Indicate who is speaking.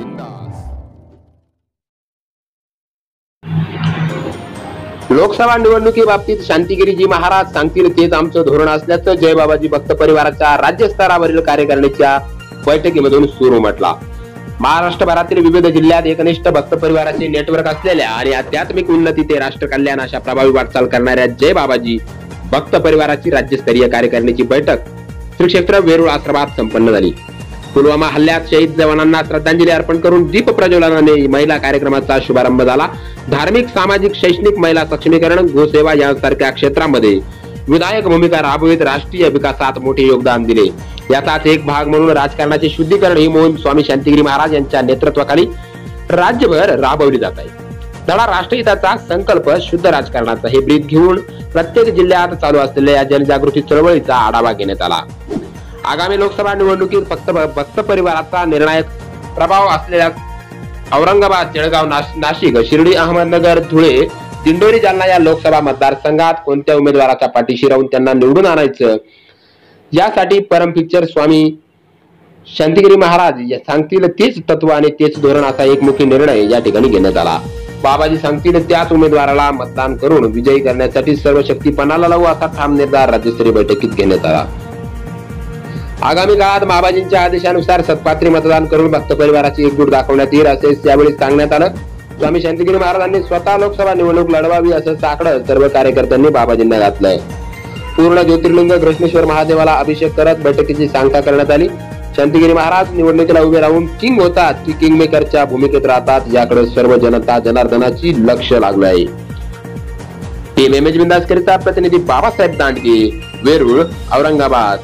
Speaker 1: अंदाज लोकसभा निवडणुकीबाबतीत शांतिगिरीजी महाराज सांगतील तेच आमचं धोरण असल्याचं जय बाबाजी भक्त परिवाराच्या राज्यस्तरावरील कार्यकारिणीच्या बैठकीमधून सुरू म्हटला. महाराष्ट्रभरातील विविध जिल्ह्यात एकनिष्ठ भक्त परिवाराचे नेटवर्क असलेल्या आणि आध्यात्मिक उन्नती ते राष्ट्र कल्याण अशा प्रभावी वाटचाल करणाऱ्या जय बाबाजी भक्त परिवाराची राज्यस्तरीय कार्यकारिणीची बैठक श्री क्षेत्र वेरूळ आश्रमात संपन्न झाली. पुलवामा हल्ल्यात शहीद जवानांना श्रद्धांजली अर्पण करून दीप प्रज्वलनाने महिला कार्यक्रमाचा शुभारंभ झाला. धार्मिक सामाजिक शैक्षणिक महिला सक्षमीकरण गोसेवा यासारख्या क्षेत्रामध्ये विधायक भूमिका राबवित राष्ट्रीय विकासात मोठे योगदान दिले. याचाच एक भाग म्हणून राजकारणाचे शुद्धीकरण ही मोहीम स्वामी शांतिगिरी महाराज यांच्या नेतृत्वाखाली राज्यभर राबवली जात आहे. धडा राष्ट्रहिताचा संकल्प शुद्ध राजकारणाचा हे ब्रीद घेऊन प्रत्येक जिल्ह्यात चालू असलेल्या या जनजागृती चळवळीचा आढावा घेण्यात आला. आगामी लोकसभा निवडणुकीत फक्त भक्त परिवाराचा निर्णायक प्रभाव असलेल्या औरंगाबाद जळगाव नाशिक शिर्डी अहमदनगर धुळे दिंडोरी जालना या लोकसभा मतदारसंघात कोणत्या उमेदवाराच्या पाठीशी राहून त्यांना निवडून आणायचं? यासाठी परम पिक्चर स्वामी शांतिगिरी महाराज या सांगतील तेच तत्व आणि तेच धोरण असा एकमुखी निर्णय या ठिकाणी घेण्यात आला. बाबाजी सांगतील त्याच उमेदवाराला मतदान करून विजयी करण्यासाठी सर्व शक्तीपणाला लावू असा ठाम निर्धार राज्यस्तरीय बैठकीत घेण्यात आला. आगामी काळात महाबाजींच्या आदेशानुसार सत्पात्री मतदान करून भक्त परिवाराची एकजूट दाखवण्यात येईल असे यावेळी सांगण्यात आलं. स्वामी शांतिगिरी महाराजांनी स्वतः लोकसभा निवडणूक लढवावी असं साकडं सर्व कार्यकर्त्यांनी बाबाजींना घातलंय. पूर्ण ज्योतिर्लिंग घृष्णेश्वर महादेवाला अभिषेक करत बैठकीची सांगता करण्यात आली. शांतिगिरी महाराज निवडणुकीला उभे राहून किंग होतात की किंग मेकरच्या भूमिकेत राहतात याकडे सर्व जनता जनार्दनाची लक्ष लागलं आहे. टीम एम एच बिंदास करिता प्रतिनिधी बाबासाहेब दांडगे वेरूळ औरंगाबाद.